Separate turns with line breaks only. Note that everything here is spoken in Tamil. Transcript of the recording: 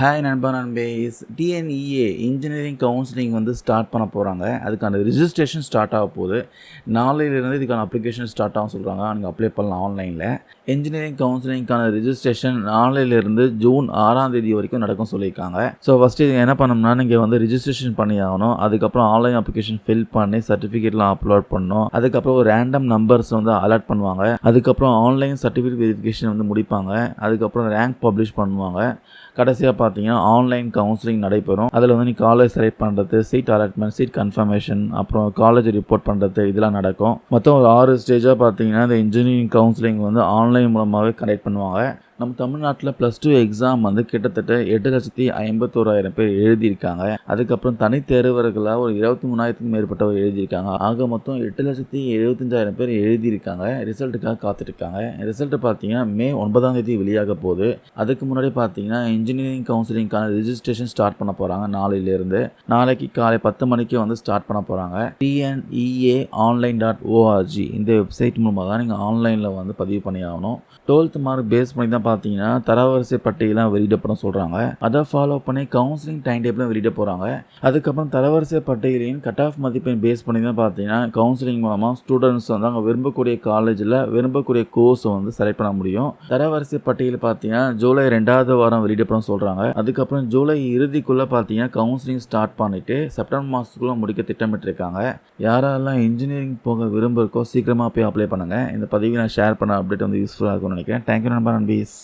ஹாய் நண்பா நண்பேஸ். டிஎன்இஏ இன்ஜினியரிங் கவுன்சிலிங் வந்து ஸ்டார்ட் பண்ண போகிறாங்க அதுக்கான ரிஜிஸ்ட்ரேஷன் ஸ்டார்ட் ஆக போகுது. நாளையிலேருந்து இதுக்கான அப்ளிகேஷன் ஸ்டார்ட் ஆகும் சொல்கிறாங்க நீங்கள் அப்ளை பண்ணலாம் ஆன்லைனில் இன்ஜினியரிங் கவுன்சிலிங்க்கான ரிஜிஸ்ட்ரேஷன் நாளையிலேருந்து ஜூன் ஆறாம் தேதி வரைக்கும் நடக்கும் சொல்லியிருக்காங்க. ஸோ ஃபஸ்ட்டு இது என்ன பண்ணோம்னா நீங்கள் வந்து ரிஜிஸ்ட்ரேஷன் பண்ணி ஆகணும் அதுக்கப்புறம் ஆன்லைன் அப்ளிகேஷன் ஃபில் பண்ணி சர்டிஃபிகேட்லாம் அப்லோட் பண்ணணும். அதுக்கப்புறம் ஒரு ரேண்டம் நம்பர்ஸ் வந்து அலர்ட் பண்ணுவாங்க. அதுக்கப்புறம் ஆன்லைன் சர்டிஃபிகேட் வெரிஃபிகேஷன் வந்து முடிப்பாங்க. அதுக்கப்புறம் ரேங்க் பப்ளிஷ் பண்ணுவாங்க. கடைசியாக பார்த்தீங்கன்னா ஆன்லைன் கவுன்சிலிங் நடைபெறும். அதில் வந்து நீ காலேஜ் செலக்ட் பண்ணுறது சீட் அலாட்மெண்ட் சீட் கன்ஃபர்மேஷன் அப்புறம் காலேஜ் ரிப்போர்ட் பண்ணுறது இதெல்லாம் நடக்கும். மொத்தம் ஒரு ஆறு ஸ்டேஜாக பார்த்தீங்கன்னா இந்த இன்ஜினியரிங் கவுன்சிலிங் வந்து ஆன்லைன் மூலமாகவே கனெக்ட் பண்ணுவாங்க. நம்ம தமிழ்நாட்டில் ப்ளஸ் டூ எக்ஸாம் வந்து கிட்டத்தட்ட எட்டு லட்சத்தி ஐம்பத்தோராயிரம் பேர் எழுதியிருக்காங்க. அதுக்கப்புறம் தனித்தேர்வர்களாக ஒரு இருபத்தி மூணாயிரத்துக்கும் மேற்பட்டவர் எழுதியிருக்காங்க. ஆக மொத்தம் எட்டு லட்சத்தி எழுபத்தஞ்சாயிரம் பேர் எழுதியிருக்காங்க. ரிசல்ட்டுக்காக காத்துட்ருக்காங்க. ரிசல்ட்டு பார்த்தீங்கன்னா மே ஒன்பதாம் தேதி வெளியாக போகுது. அதுக்கு முன்னாடி பார்த்தீங்கன்னா இன்ஜினியரிங் கவுன்சிலிங்கான ரிஜிஸ்ட்ரேஷன் ஸ்டார்ட் பண்ண போகிறாங்க நாளையிலேருந்து. நாளைக்கு காலை பத்து மணிக்கு வந்து ஸ்டார்ட் பண்ண போகிறாங்க டிஎன்இஏ ஆன்லைன் டாட் ஓஆர்ஜி இந்த வெப்சைட் மூலமாக தான் நீங்கள் ஆன்லைனில் வந்து பதிவு பண்ணி ஆகணும் டுவெல்த் மார்க் பேஸ் பண்ணி தான் பார்த்தீங்கன்னா தரவரிசை பட்டியலாம் வெளியிடப்படும் சொல்கிறாங்க அதை ஃபாலோ பண்ணி கவுன்சிலிங் டைம் டேபிளும் வெளியிட போகிறாங்க அதுக்கப்புறம் தரவரிசை பட்டியலின் கட் ஆஃப் மதிப்பெண் பேஸ் பண்ணி தான் பார்த்தீங்கன்னா கவுன்சிலிங் மூலமாக ஸ்டூடெண்ட்ஸ் வந்து அவங்க விரும்பக்கூடிய காலேஜில் விரும்பக்கூடிய கோர்ஸை வந்து செலக்ட் பண்ண முடியும். தரவரிசை பட்டியல் பார்த்தீங்கன்னா ஜூலை ரெண்டாவது வாரம் வெளியிடப்படும் சொல்கிறாங்க அதுக்கப்புறம் ஜூலை இறுதிக்குள்ளே பார்த்தீங்கன்னா கவுன்சிலிங் ஸ்டார்ட் பண்ணிவிட்டு செப்டம்பர் மாதத்துக்குள்ளே முடிக்க திட்டமிட்டிருக்காங்க. யாரெல்லாம் இன்ஜினியரிங் போக விரும்ப இருக்கோ சீக்கிரமாக போய் அப்ளை பண்ணுங்கள் இந்த பதிவை நான் ஷேர் பண்ண அப்டேட் வந்து யூஸ்ஃபுல்லாக இருக்கும்னு நினைக்கிறேன். தேங்க்யூ நண்பர் நண்பீஸ்.